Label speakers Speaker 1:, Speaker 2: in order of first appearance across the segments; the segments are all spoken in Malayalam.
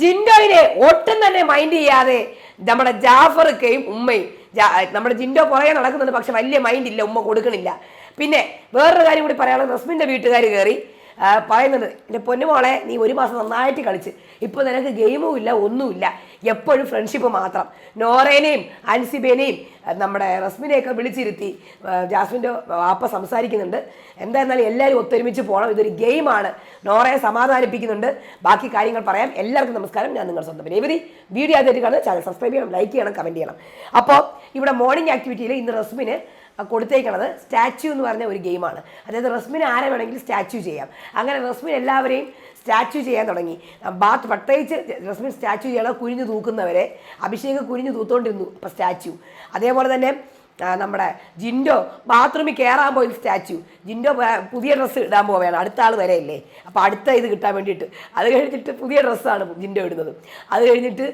Speaker 1: ജിൻഡോയിനെ ഒട്ടും തന്നെ മൈൻഡ് ചെയ്യാതെ നമ്മുടെ ജാഫർക്കയും ഉമ്മയും നമ്മുടെ ജിൻഡോ കുറെ നടക്കുന്നുണ്ട് പക്ഷെ വലിയ മൈൻഡ് ഇല്ല ഉമ്മ കൊടുക്കണില്ല. പിന്നെ വേറൊരു കാര്യം കൂടി പറയാനുള്ളത് റസ്മിന്റെ വീട്ടുകാർ കയറി. പറയുന്നുണ്ട് എന്റെ പൊന്നുമോളെ നീ ഒരു മാസം നന്നായിട്ട് കളിച്ച്. ഇപ്പോൾ നിനക്ക് ഗെയിമും ഇല്ല ഒന്നുമില്ല എപ്പോഴും ഫ്രണ്ട്ഷിപ്പ് മാത്രം. നോറേനെയും അൻസിബേനെയും നമ്മുടെ റസ്മിനെയൊക്കെ വിളിച്ചിരുത്തി. ജാസ്മിന്റെ വാപ്പ സംസാരിക്കുന്നുണ്ട്. എന്തായിരുന്നാലും എല്ലാവരും ഒത്തൊരുമിച്ച് പോകണം ഇതൊരു ഗെയിമാണ്. നോറയെ സമാധാനിപ്പിക്കുന്നുണ്ട്. ബാക്കി കാര്യങ്ങൾ പറയാം. എല്ലാവർക്കും നമസ്കാരം. ഞാൻ നിങ്ങൾ സ്വന്തം രേവതി. വീഡിയോ ആദ്യമായിട്ട് കാണുന്നത് ചാനൽ സബ്സ്ക്രൈബ് ചെയ്യണം ലൈക്ക് ചെയ്യണം കമന്റ് ചെയ്യണം. അപ്പോൾ ഇവിടെ മോർണിംഗ് ആക്ടിവിറ്റിയിൽ ഇന്ന് റസ്മിന് കൊടുത്തേക്കണത് സ്റ്റാച്യു എന്ന് പറഞ്ഞ ഒരു ഗെയിമാണ്. അതായത് റസ്മിന് ആരെ വേണമെങ്കിലും സ്റ്റാച്യു ചെയ്യാം. അങ്ങനെ റസ്മിൻ എല്ലാവരെയും സ്റ്റാച്യു ചെയ്യാൻ തുടങ്ങി. ബാത്ത് പ്രത്യേകിച്ച് റസ്മിൻ സ്റ്റാച്യു ചെയ്യണം കുനിഞ്ഞു തൂക്കുന്നവരെ അഭിഷേക് കുനിഞ്ഞു തൂത്തോണ്ടിരുന്നു അപ്പോൾ സ്റ്റാച്യു. അതേപോലെ തന്നെ നമ്മുടെ ജിൻഡോ ബാത്റൂമിൽ കയറാൻ പോയി സ്റ്റാച്യു. ജിൻഡോ പുതിയ ഡ്രസ്സ് ഇടാൻ പോവുകയാണ്. അടുത്ത ആൾ വരെയല്ലേ? അപ്പോൾ അടുത്ത ഇത് കിട്ടാൻ വേണ്ടിയിട്ട്. അത് കഴിഞ്ഞിട്ട് പുതിയ ഡ്രസ്സാണ് ജിൻഡോ ഇടുന്നത്. അത് കഴിഞ്ഞിട്ട്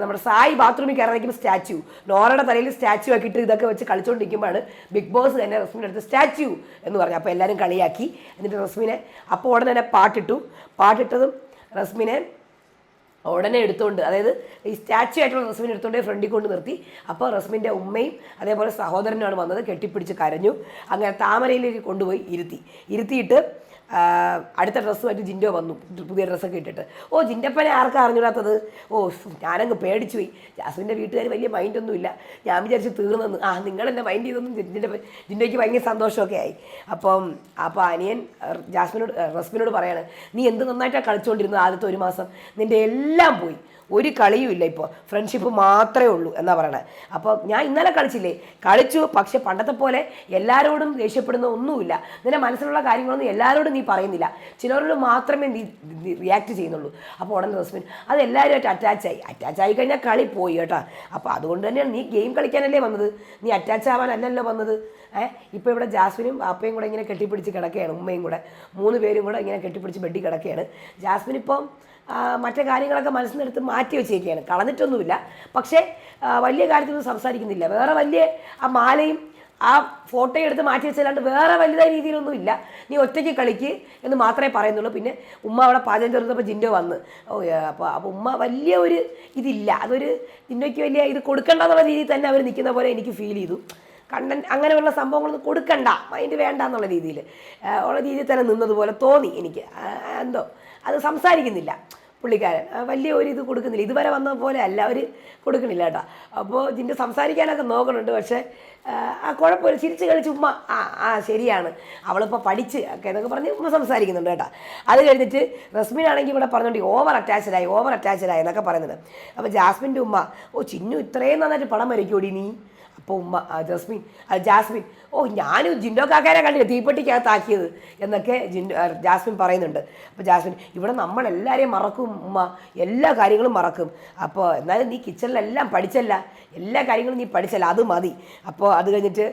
Speaker 1: നമ്മുടെ സായി ബാത്റൂമിൽ കയറാൻ സ്റ്റാച്യു. നോറയുടെ തലയിൽ സ്റ്റാച്യു ആക്കിയിട്ട് ഇതൊക്കെ വെച്ച് കളിച്ചുകൊണ്ടിരിക്കുമ്പോഴാണ് ബിഗ് ബോസ് തന്നെ റസ്മിന്റെ അടുത്ത് സ്റ്റാച്യു എന്ന് പറഞ്ഞു അപ്പോൾ എല്ലാവരും കളിയാക്കി. എന്നിട്ട് റസ്മിനെ അപ്പോൾ ഉടനെ തന്നെ പാട്ടിട്ടു. പാട്ടിട്ടതും റസ്മിനെ ഉടനെ എടുത്തുകൊണ്ട് അതായത് ഈ സ്റ്റാച്ചു ആയിട്ടുള്ള റസ്മിനെ എടുത്തുകൊണ്ട് ഫ്രണ്ടിൽ കൊണ്ട് നിർത്തി. അപ്പോൾ റസ്മിന്റെ ഉമ്മയും അതേപോലെ സഹോദരനുമാണ് വന്നത് കെട്ടിപ്പിടിച്ച് കരഞ്ഞു. അങ്ങനെ താമരയിലേക്ക് കൊണ്ടുപോയി ഇരുത്തി. ഇരുത്തിയിട്ട് അടുത്ത ഡ്രസ്സുമായിട്ട് ജിൻഡോ വന്നു. പുതിയ ഡ്രസ്സൊക്കെ ഇട്ടിട്ട്. ഓ ജിൻഡപ്പനെ ആർക്കാ അറിഞ്ഞൂടാത്തത് ഓ ഞാനങ്ങ് പേടിച്ചു പോയി. ജാസ്മിന്റെ വീട്ടുകാർ വലിയ മൈൻഡൊന്നും ഇല്ല ഞാൻ വിചാരിച്ച് തീർന്നെന്ന്. ആ നിങ്ങളെന്നെ മൈൻഡ് ചെയ്തൊന്നും ജിന്റെ ജിൻഡോയ്ക്ക് ഭയങ്കര സന്തോഷമൊക്കെ ആയി. അപ്പം അപ്പോൾ അനിയൻ ജാസ്മിനോട് റസ്മിനോട് പറയാണ് നീ എന്ത് നന്നായിട്ടാണ് കളിച്ചുകൊണ്ടിരുന്നത് ആദ്യത്തെ ഒരു മാസം? നിന്റെ എല്ലാം പോയി. ഒരു കളിയും ഇല്ല ഇപ്പോൾ ഫ്രണ്ട്ഷിപ്പ് മാത്രമേ ഉള്ളൂ എന്നാ പറയണത് അപ്പോൾ ഞാൻ ഇന്നലെ കളിച്ചില്ലേ? കളിച്ചു പക്ഷെ പണ്ടത്തെ പോലെ എല്ലാവരോടും ദേഷ്യപ്പെടുന്ന ഒന്നുമില്ല. നിന്റെ മനസ്സിലുള്ള കാര്യങ്ങളൊന്നും എല്ലാവരോടും നീ പറയുന്നില്ല. ചിലരോട് മാത്രമേ നീ റിയാക്ട് ചെയ്യുന്നുള്ളൂ. അപ്പോൾ ഉടനെ റസ്മിൻ അത് എല്ലാവരുമായിട്ട് അറ്റാച്ച് ആയി. അറ്റാച്ച് ആയി കഴിഞ്ഞാൽ കളി പോയി കേട്ടോ. അപ്പോൾ അതുകൊണ്ട് തന്നെയാണ് നീ ഗെയിം കളിക്കാനല്ലേ വന്നത്? നീ അറ്റാച്ച് ആവാനല്ലല്ലോ വന്നത്? ഏഹ് ഇപ്പോൾ ഇവിടെ ജാസ്മിനും അപ്പയും കൂടെ ഇങ്ങനെ കെട്ടിപ്പിടിച്ച് കിടക്കുകയാണ് ഉമ്മയും കൂടെ. മൂന്ന് പേരും കൂടെ ഇങ്ങനെ കെട്ടിപ്പിടിച്ച് ബെഡിൽ കിടക്കുകയാണ്. ജാസ്മിൻ ഇപ്പം മറ്റേ കാര്യങ്ങളൊക്കെ മനസ്സിൽ നിന്നെടുത്ത് മാറ്റി വെച്ചേക്കുകയാണ് കളഞ്ഞിട്ടൊന്നുമില്ല. പക്ഷേ വലിയ കാര്യത്തിലൊന്നും സംസാരിക്കുന്നില്ല. വേറെ വലിയ ആ മാലയും ആ ഫോട്ടോ എടുത്ത് മാറ്റി വെച്ചല്ലാണ്ട് വേറെ വലുതായ രീതിയിലൊന്നും ഇല്ല. നീ ഒറ്റയ്ക്ക് കളിക്ക് എന്ന് മാത്രമേ പറയുന്നുള്ളൂ. പിന്നെ ഉമ്മ അവിടെ പാചകം തീർന്നപ്പോൾ ജിൻഡോ വന്ന് അപ്പോൾ അപ്പോൾ ഉമ്മ വലിയ ഒരു ഇതില്ല. അതൊരു ജിൻഡോയ്ക്ക് വലിയ ഇത് കൊടുക്കണ്ട എന്നുള്ള രീതിയിൽ തന്നെ അവർ നിൽക്കുന്ന പോലെ എനിക്ക് ഫീൽ ചെയ്തു. കണ്ടൻ അങ്ങനെയുള്ള സംഭവങ്ങളൊന്നും കൊടുക്കണ്ട. മൈൻഡ് വേണ്ട എന്നുള്ള രീതിയിൽ ഉള്ള രീതിയിൽ തന്നെ നിന്നതുപോലെ തോന്നി എനിക്ക്. എന്തോ അത് സംസാരിക്കുന്നില്ല. പുള്ളിക്കാരൻ. വലിയ ഒരു ഇത് കൊടുക്കുന്നില്ല. ഇതുവരെ വന്ന പോലെ അല്ല അവർ കൊടുക്കണില്ല കേട്ടോ. അപ്പോൾ ഇതിന്റെ സംസാരിക്കാനൊക്കെ നോക്കുന്നുണ്ട്. പക്ഷേ ആ, കുഴപ്പമില്ല. ചിരിച്ച് കളിച്ച് ഉമ്മ ആ ആ ശരിയാണ്. അവളിപ്പോൾ പഠിച്ച് ഒക്കെ എന്നൊക്കെ പറഞ്ഞ് ഉമ്മ സംസാരിക്കുന്നുണ്ട് കേട്ടോ. അത് കഴിഞ്ഞിട്ട് റസ്മിനാണെങ്കിൽ ഇവിടെ പറഞ്ഞുകൊണ്ട് ഓവർ അറ്റാച്ച്ഡായി ഓവർ അറ്റാച്ച്ഡായി എന്നൊക്കെ പറയുന്നുണ്ട്. അപ്പോൾ ജാസ്മിന്റെ ഉമ്മ ഓ ചിന്നു ഇത്രയും നന്നായിട്ട് പടം വരയ്ക്കൂടി നീ? അപ്പോൾ ഉമ്മ ജസ്മിൻ ജാസ്മിൻ. ഓ ഞാനും ജിൻഡോ കാക്കാരെ കണ്ടില്ല തീപ്പെട്ടിക്കകത്താക്കിയത് എന്നൊക്കെ ജിൻഡോ ജാസ്മിൻ പറയുന്നുണ്ട്. അപ്പോൾ ജാസ്മിൻ ഇവിടെ നമ്മളെല്ലാവരെയും മറക്കും ഉമ്മ എല്ലാ കാര്യങ്ങളും മറക്കും. അപ്പോൾ എന്നാലും നീ കിച്ചണിലെല്ലാം പഠിച്ചല്ല എല്ലാ കാര്യങ്ങളും നീ പഠിച്ചല്ല അത് മതി. അപ്പോൾ അത് കഴിഞ്ഞിട്ട്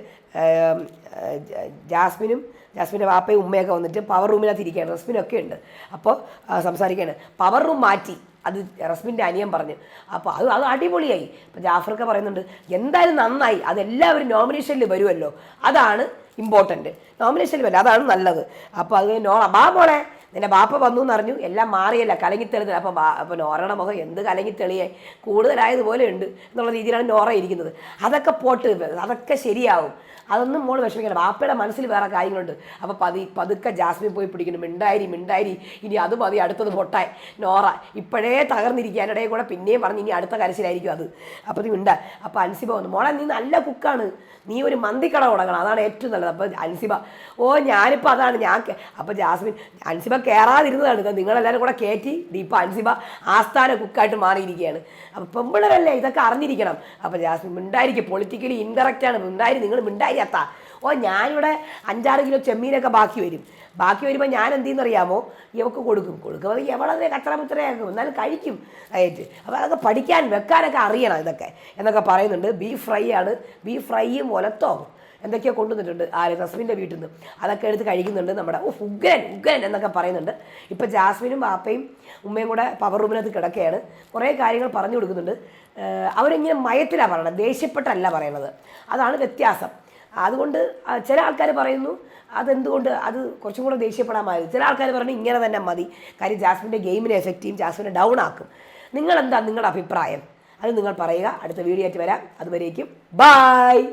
Speaker 1: ജാസ്മിനും ജാസ്മിന്റെ വാപ്പയും ഉമ്മയൊക്കെ വന്നിട്ട് പവർ റൂമിനകത്ത് ഇരിക്കുകയാണ്. റസ്മിനൊക്കെ ഉണ്ട്. അപ്പോൾ സംസാരിക്കുകയാണ്. പവർ റൂം മാറ്റി. അത് റസ്മിന്റെ അനിയൻ പറഞ്ഞു. അപ്പോൾ അത് അത് അടിപൊളിയായി. അപ്പോൾ ജാഫർക്ക് പറയുന്നുണ്ട് എന്തായാലും നന്നായി. അതെല്ലാവരും നോമിനേഷനിൽ വരുമല്ലോ അതാണ് ഇമ്പോർട്ടന്റ് നോമിനേഷനിൽ വരും. അതാണ് നല്ലത്. അപ്പോൾ അത് നോ ബാ മോളെ നിന്റെ ബാപ്പ വന്നു എന്ന് അറിഞ്ഞു എല്ലാം മാറിയല്ല കലങ്ങിത്തെളിഞ്ഞത് അപ്പോൾ ബാ അപ്പോൾ നോറയുടെ മുഖം എന്ത് കലങ്ങിത്തെളിയായി കൂടുതലായതുപോലെ ഉണ്ട് എന്നുള്ള രീതിയിലാണ് നോറ ഇരിക്കുന്നത്. അതൊക്കെ പോട്ട് അതൊക്കെ ശരിയാവും. അതൊന്നും മോൾ വിഷമിക്കണം ബാപ്പയുടെ മനസ്സിൽ വേറെ കാര്യങ്ങളുണ്ട്. അപ്പോൾ പതി പതുക്കെ ജാസ്മിൻ പോയി പിടിക്കുന്നു. മിണ്ടായിരി മിണ്ടായിരി. ഇനി അത് മതി അടുത്തത് പൊട്ടായി നോറ ഇപ്പോഴേ തകർന്നിരിക്കാനിടയിൽ കൂടെ പിന്നെയും പറഞ്ഞ് ഇനി അടുത്ത കരച്ചിലായിരിക്കും അത്. അപ്പോൾ നീ മിണ്ട. അപ്പോൾ അൻസിബ വന്നു. മോളെ നീ നല്ല കുക്കാണ്. നീ ഒരു മന്തിക്കട തുടങ്ങണം. അതാണ് ഏറ്റവും നല്ലത്. അപ്പോൾ അൻസിബ ഓ ഞാനിപ്പോൾ അതാണ്. ഞാൻ അപ്പോൾ ജാസ്മിൻ അൻസിബ കയറാതിരുന്നതാണ് നിങ്ങളെല്ലാവരും കൂടെ കയറ്റി ദീപ അൻസിബ ആസ്ഥാന കുക്കായിട്ട് മാറിയിരിക്കുകയാണ്. അപ്പോൾ പെമ്പിളരല്ലേ ഇതൊക്കെ അറിഞ്ഞിരിക്കണം. അപ്പോൾ ജാസ്മിൻ മിണ്ടായിരിക്കും. പൊളിറ്റിക്കലി ഇൻഡയറക്റ്റ് ആണ്. മിണ്ടായി നിങ്ങൾ മിണ്ടായി അത്താ ഓ ഞാനിവിടെ അഞ്ചാറ് കിലോ ചെമ്മീനൊക്കെ ബാക്കി വരും. ബാക്കി വരുമ്പോൾ ഞാൻ എന്ത് ചെയ്യുന്നറിയാമോ ഇവക്ക് കൊടുക്കും. കൊടുക്കുമ്പോൾ എവളെ കച്ചറമുച്ചറയാക്കും എന്നാലും കഴിക്കും. ആയിട്ട്. അപ്പോൾ അതൊക്കെ പഠിക്കാൻ വെക്കാനൊക്കെ അറിയണം ഇതൊക്കെ. എന്നൊക്കെ പറയുന്നുണ്ട്. ബീഫ് ഫ്രൈ ആണ്. ബീഫ് ഫ്രൈയും ഒലത്തോ? എന്തൊക്കെയോ കൊണ്ടുവന്നിട്ടുണ്ട്. ആര്? റസ്മിന്റെ വീട്ടിൽ നിന്ന്. അതൊക്കെ എടുത്ത് കഴിക്കുന്നുണ്ട് നമ്മുടെ. ഓ ഉഗ്രൻ ഉഗ്രൻ എന്നൊക്കെ പറയുന്നുണ്ട്. ഇപ്പോൾ ജാസ്മിനും പാപ്പയും ഉമ്മയും കൂടെ പവർ റൂമിനകത്ത് കിടക്കുകയാണ് കുറേ കാര്യങ്ങൾ പറഞ്ഞു കൊടുക്കുന്നുണ്ട്. അവരിങ്ങനെ മയത്തിലാണ് പറയണത്. ദേഷ്യപ്പെട്ടല്ല പറയണത്. അതാണ് വ്യത്യാസം. അതുകൊണ്ട് ചില ആൾക്കാർ പറയുന്നു അതെന്തുകൊണ്ട്? അത് കുറച്ചും കൂടെ ദേഷ്യപ്പെടാൻ മതി. ചില ആൾക്കാർ പറഞ്ഞു ഇങ്ങനെ തന്നെ മതി. കാര്യം ജാസ്മിന്റെ ഗെയിമിനെ എഫക്റ്റ് ചെയ്യും ജാസ്മിനെ ഡൗൺ ആക്കും. നിങ്ങളെന്താ നിങ്ങളുടെ അഭിപ്രായം? അത് നിങ്ങൾ പറയുക. അടുത്ത വീഡിയോ ആയിട്ട് വരാം. അതുവരേക്കും ബായ്